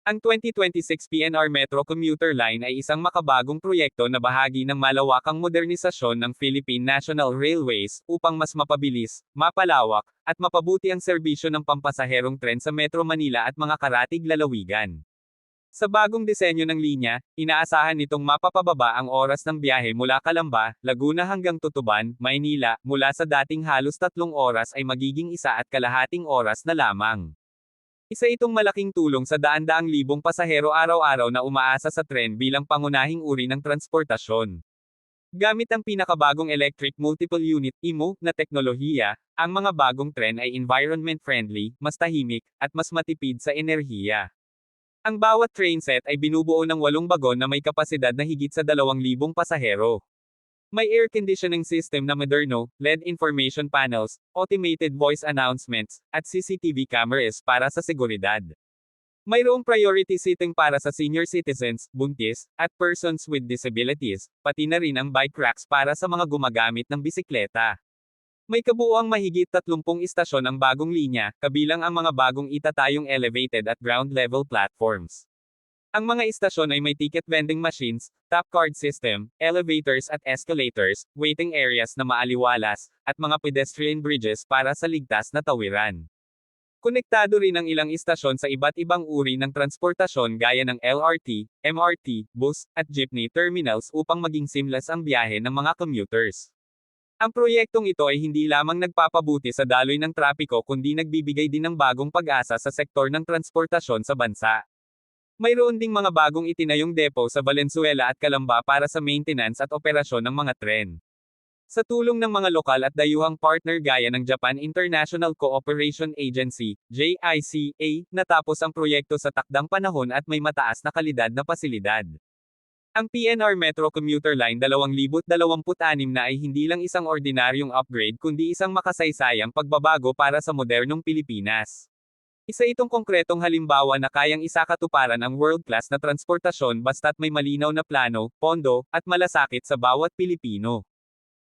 Ang 2026 PNR Metro Commuter Line ay isang makabagong proyekto na bahagi ng malawakang modernisasyon ng Philippine National Railways upang mas mapabilis, mapalawak, at mapabuti ang serbisyo ng pampasaherong tren sa Metro Manila at mga karatig lalawigan. Sa bagong disenyo ng linya, inaasahan nitong mapapababa ang oras ng biyahe mula Calamba, Laguna hanggang Tutuban, Maynila, mula sa dating halos tatlong oras ay magiging isa at kalahating oras na lamang. Isa itong malaking tulong sa daan-daang libong pasahero araw-araw na umaasa sa tren bilang pangunahing uri ng transportasyon. Gamit ang pinakabagong Electric Multiple Unit (EMU) na teknolohiya, ang mga bagong tren ay environment-friendly, mas tahimik, at mas matipid sa enerhiya. Ang bawat train set ay binubuo ng walong bagon na may kapasidad na higit sa 2,000 pasahero. May air conditioning system na moderno, LED information panels, automated voice announcements, at CCTV cameras para sa seguridad. Mayroong priority seating para sa senior citizens, buntis, at persons with disabilities, pati na rin ang bike racks para sa mga gumagamit ng bisikleta. May kabuuang mahigit 30 istasyon ang bagong linya, kabilang ang mga bagong itatayong elevated at ground level platforms. Ang mga istasyon ay may ticket vending machines, tap card system, elevators at escalators, waiting areas na maaliwalas, at mga pedestrian bridges para sa ligtas na tawiran. Konektado rin ang ilang istasyon sa iba't ibang uri ng transportasyon gaya ng LRT, MRT, bus, at jeepney terminals upang maging seamless ang biyahe ng mga commuters. Ang proyektong ito ay hindi lamang nagpapabuti sa daloy ng trapiko kundi nagbibigay din ng bagong pag-asa sa sektor ng transportasyon sa bansa. Mayroon ding mga bagong itinayong depo sa Valenzuela at Calamba para sa maintenance at operasyon ng mga tren. Sa tulong ng mga lokal at dayuhang partner gaya ng Japan International Cooperation Agency, JICA, natapos ang proyekto sa takdang panahon at may mataas na kalidad na pasilidad. Ang PNR Metro Commuter Line 2026 na ay hindi lang isang ordinaryong upgrade kundi isang makasaysayang pagbabago para sa modernong Pilipinas. Isa itong konkretong halimbawa na kayang isakatuparan ang world-class na transportasyon basta't may malinaw na plano, pondo, at malasakit sa bawat Pilipino.